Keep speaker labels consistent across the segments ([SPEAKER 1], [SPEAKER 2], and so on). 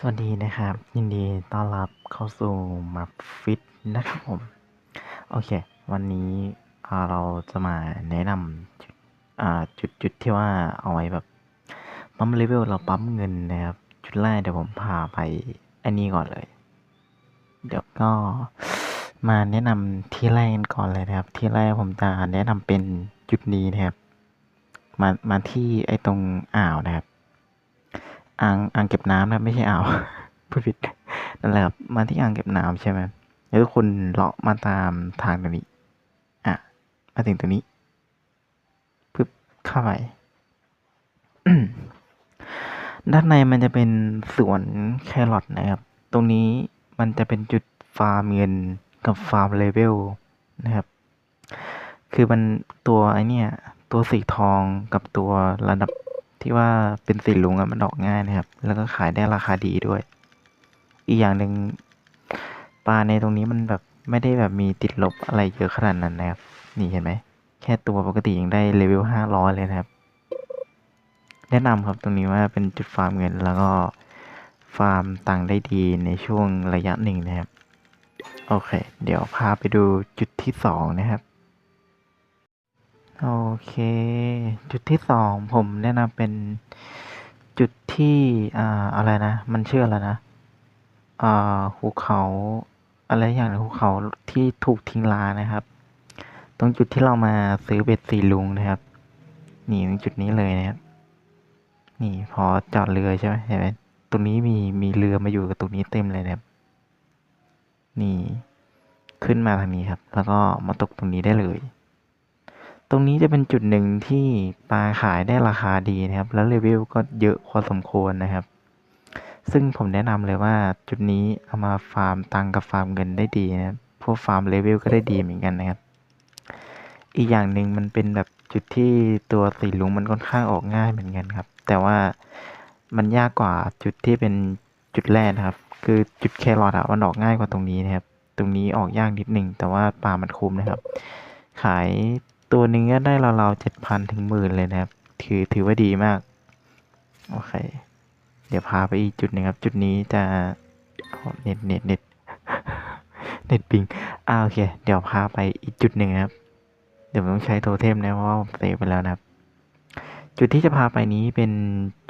[SPEAKER 1] สวัสดีนะครับ ยินดีต้อนรับเข้าสู่มัฟฟิตนะครับผม โอเค วันนี้เราจะมาแนะนำจุดจุดจุดที่ว่าเอาไว้แบบปั๊มเลเวลเราปั๊มเงินนะครับ จุดแรกเดี๋ยวผมพาไปอันนี้ก่อนเลย เดี๋ยวก็มาแนะนำที่แรกกันก่อนเลยนะครับ ที่แรกผมจะแนะนำเป็นจุดนี้นะครับ มามาที่ไอ้ตรงอ่าวนะครับ อ่างอ่างเก็บน้ำนะไม่ใช่อ่าวพูดผิดนั่นแหละครับมาที่อ่างเก็บน้ำใช่ไหมแล้วทุกคนเลาะมาตามทางตรงนี้อะมาถึงตรงนี้ปึ๊บเข้าไปด้านในมันจะเป็นสวนแครอทนะครับ ตรงนี้มันจะเป็นจุดฟาร์มเงินกับฟาร์มเลเวลนะครับ คือมันตัวไอเนี่ย ตัวสีทองกับตัวระดับ ที่ว่าเป็นสีลุงอะมันออกง่ายนะครับ แล้วก็ขายได้ราคาดีด้วย อีกอย่างหนึ่งปลาในตรงนี้มันแบบไม่ได้แบบมีติดลบอะไรเยอะขนาดนั้นนะครับ นี่เห็นไหม แค่ตัวปกติยังได้เลเวลห้าร้อยเลยนะครับ แนะนำครับตรงนี้ว่าเป็นจุดฟาร์มเงินแล้วก็ฟาร์มตังค์ได้ดีในช่วงระยะหนึ่งนะครับ โอเค เดี๋ยวพาไปดูจุดที่สองนะครับ โอเค จุดที่สองผมแนะนำเป็นจุดที่อ่าอะไรนะ มันชื่ออะไรนะอ่าภูเขาอะไรอย่างภูเขาที่ถูกทิ้งร้างนะครับ ตรงจุดที่เรามาซื้อเบ็ดสีลุงนะครับ นี่ตรงจุดนี้เลยนะครับ นี่พอจอดเรือใช่ไหมเห็นไหมตรงนี้มีมีเรือมาอยู่กับตรงนี้เต็มเลยนะครับ นี่ขึ้นมาทางนี้ครับ แล้วก็มาตกตรงนี้ได้เลย ตรงนี้จะเป็นจุดหนึ่งที่ปลาขายได้ราคาดีนะครับ แล้วเลเวก็เยอะพอสมควรนะครับ ซึ่งผมแนะนำเลยว่าจุดนี้เอามาฟาร์มตังค์กับฟาร์มเงินได้ดีนะครับพวกฟาร์มเลเวลก็ได้ดีเหมือนกันนะครับ อีกอย่างหนึ่งมันเป็นแบบจุดที่ตัวสีลุงมันค่อนข้างออกง่ายเหมือนกันครับ แต่ว่ามันยากกว่าจุดที่เป็นจุดแรกนะครับ คือจุดแครอทอะมันออกง่ายกว่าตรงนี้นะครับ ตรงนี้ออกยากนิดหนึ่งแต่ว่าปลามันคุ้มนะครับ ขาย ตัวหนึงก็ได้ราวๆเจ็ดพันถึงหมื่นเลยนะครับ ถือถือว่าดีมาก โอเค เดี๋ยวพาไปอีกจุดหนึ่งครับ จุดนี้จะเน็ตเน็ตเน็ตเน็ตปิงอ่าโอเค เดี๋ยวพาไปอีกจุดหนึ่งครับ เดี๋ยวผมต้องใช้โทเทมนะเพราะว่าผมเซฟไปแล้วนะครับ จุดที่จะพาไปนี้เป็น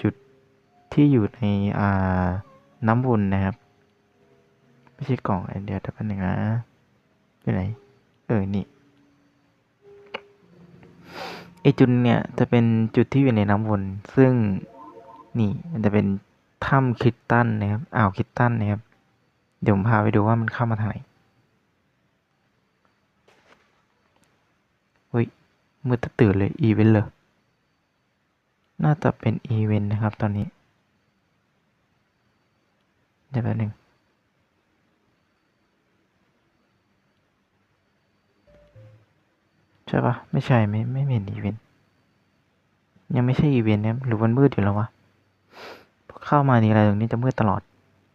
[SPEAKER 1] จุดที่อยู่ในอ่าน้ำวนนะครับ ไม่ใช่กล่องเดี๋ยวแต่เป็นหนึ่งนะอยู่ไหน เออ นี่ จุดเนี่ยจะเป็นจุดที่อยู่ในน้ำวน ซึ่งนี่มันจะเป็นถ้ำคิตตันนะครับอ่าวคิตตันนะครับ เดี๋ยวผมพาไปดูว่ามันเข้ามาทางไหนเฮ้ยมืดตะตื่นเลยอีเวนต์เลยน่าจะเป็นอีเวนต์นะครับตอนนี้เดี๋ยวแป๊บนึง ใช่ปะไม่ใช่ไม่ไม่เห็นอีเวนต์ยังไม่ใช่อีเวนต์นะหรือมันมืดอยู่แล้ววะ เข้ามาทีไรตรงนี้จะมืดตลอด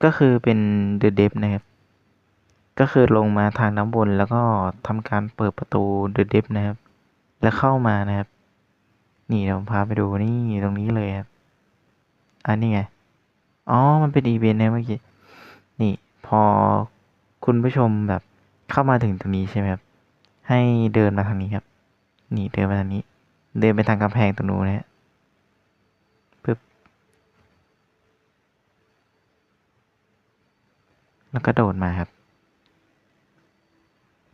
[SPEAKER 1] ก็คือเป็นเดอะเดฟนะครับ ก็คือลงมาทางน้ำบนแล้วก็ทำการเปิดประตูเดอะเดฟนะครับ แล้วเข้ามานะครับ นี่เดี๋ยวผมพาไปดูนี่ตรงนี้เลยครับ อันนี้ไง อ๋อ มันเป็นอีเวนต์นะเมื่อกี้ นี่พอคุณผู้ชมแบบเข้ามาถึงตรงนี้ใช่ไหมครับ ให้เดินมาทางนี้ครับ นี่เดินมาทางนี้ เดินไปทางกำแพงตรงนู้นนะฮะปึ๊บ แล้วก็โดดมาครับ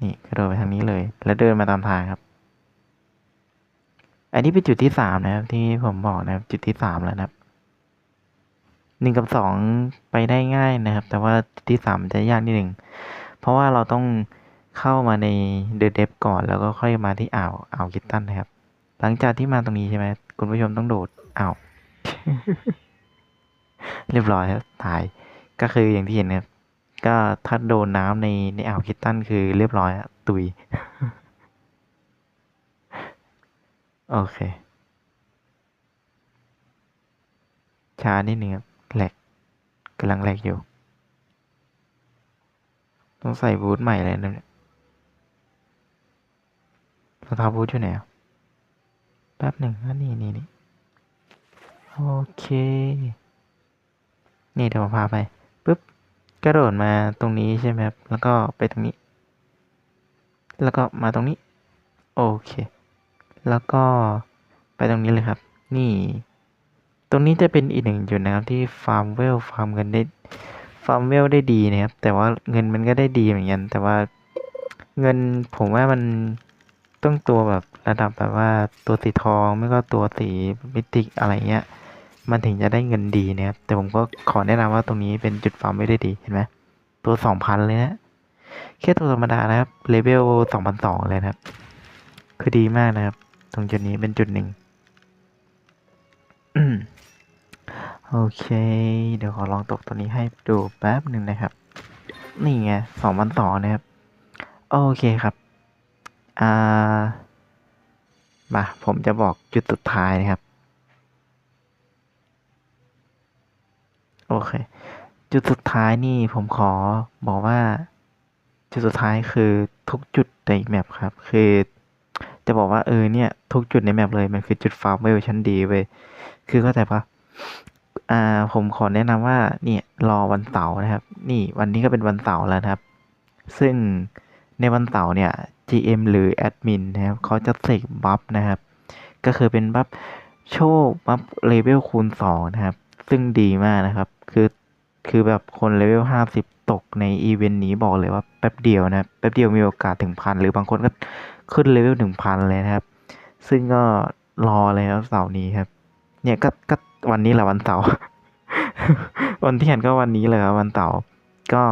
[SPEAKER 1] นี่กระโดดไปทางนี้เลย แล้วเดินมาตามทางครับ อันนี้เป็นจุดที่สามนะครับ ที่ผมบอกนะครับ จุดที่สามแล้วนะครับหนึ่งกับสองไปได้ง่ายนะครับ แต่ว่าจุดที่สามจะยากนิดหนึ่ง เพราะว่าเราต้อง เข้ามาในเดอะเดฟก่อนแล้วก็ค่อยมาที่อ่าวอ่าวคิตตันนะครับ หลังจากที่มาตรงนี้ใช่ไหมคุณผู้ชมต้องโดดอ้าวเรียบร้อยครับตายก็คืออย่างที่เห็นนะครับ ก็ถ้าโดนน้ำในในอ่าวคิตตันคือเรียบร้อยอะตุย โอเค ช้านิดนึงครับแหลกกำลังแหลกอยู่ ต้องใส่บูทใหม่เลยนะเนี่ย รองเท้าบูทอยู่ไหนแป๊บหนึ่งนะนี่นี่นี่โอเค นี่เดี๋ยวผมพาไปปุ๊บกระโดดมาตรงนี้ใช่ไหมครับ แล้วก็ไปตรงนี้ แล้วก็มาตรงนี้ โอเค แล้วก็ไปตรงนี้เลยครับ นี่ ตรงนี้จะเป็นอีกหนึ่งจุดนะครับที่ฟาร์มเวลฟาร์มเงินได้ฟาร์มเวลได้ดีนะครับ แต่ว่าเงินมันก็ได้ดีเหมือนกัน แต่ว่าเงินผมว่ามัน ต้องตัวแบบระดับแบบว่าตัวสีทองไม่ก็ตัวสีมิติอะไรเงี้ย มันถึงจะได้เงินดีนะครับแต่ผมก็ขอแนะนำว่าตรงนี้เป็นจุดฟาร์มไม่ได้ดีเห็นไหมตัวสองพันเลยนะแค่ตัวธรรมดานะครับเลเวลสองพันสองเลยนะครับ คือดีมากนะครับ ตรงจุดนี้เป็นจุดหนึ่งโอเค เดี๋ยวขอลองตกตัวนี้ให้ดูแป๊บหนึ่งนะครับ นี่ไงสองพันสองนะครับ โอเคครับ อ่ามาผมจะบอกจุดสุดท้ายนะครับ โอเค จุดสุดท้ายนี่ผมขอบอกว่า จุดสุดท้ายคือทุกจุดในแมปครับ คือจะบอกว่าเออเนี่ย ทุกจุดในแมปเลยมันคือจุดฟาร์มเวลชั้นดีเว้ยคือเข้าใจปะอ่าผมขอแนะนำว่าเนี่ยรอวันเสาร์นะครับ นี่วันนี้ก็เป็นวันเสาร์แล้วครับ ซึ่งในวันเสาร์เนี่ย GM หรือแอดมินนะครับเขาจะเสกบัฟนะครับ ก็คือเป็นบัฟโชคบัฟเลเวลคูณสองนะครับ ซึ่งดีมากนะครับ คือคือแบบคนเลเวลห้าสิบตกในอีเวนต์นี้บอกเลยว่าแป๊บเดียวนะแป๊บเดียวมีโอกาสถึงพันหรือบางคนก็ขึ้นเลเวลถึงพันเลยนะครับ ซึ่งก็รอเลยครับเสาร์นี้ครับ เนี่ยก็ก็วันนี้แหละวันเสาร์วันที่เห็นก็วันนี้เลยครับวันเสาร์ก็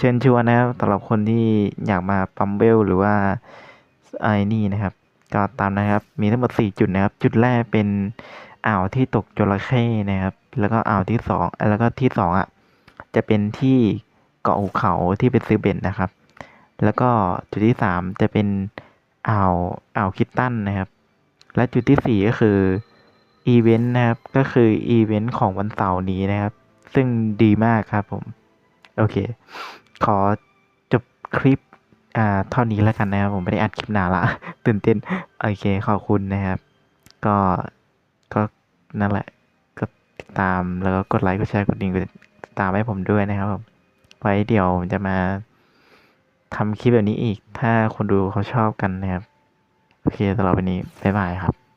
[SPEAKER 1] เชิญชวนนะครับสำหรับคนที่อยากมาปั๊มเบลหรือว่าไอ้นี่นะครับ ก็ตามนะครับ มีทั้งหมดสี่จุดนะครับ จุดแรกเป็นอ่าวที่ตกจระเข้นะครับ แล้วก็อ่าวที่สองแล้วก็ที่สองอะจะเป็นที่เกาะภูเขาที่เป็นซื้อเบ็ดนะครับ แล้วก็จุดที่สามจะเป็นอ่าวอ่าวคิตตันนะครับ และจุดที่สี่ก็คืออีเวนต์นะครับ ก็คืออีเวนต์ของวันเสาร์นี้นะครับ ซึ่งดีมากครับผม โอเค ขอจบคลิปอ่าเท่านี้แล้วกันนะครับผมไม่ได้อัดคลิปนานละตื่นเต้นโอเคขอบคุณนะครับ ก็ก็นั่นแหละก็ติดตามแล้วก็กดไลค์กดแชร์กดดิ่งกดติดตามให้ผมด้วยนะครับผมไว้เดี๋ยวผมจะมาทำคลิปแบบนี้อีก ถ้าคนดูเขาชอบกันนะครับ โอเคสำหรับวันนี้ บ๊ายบายครับ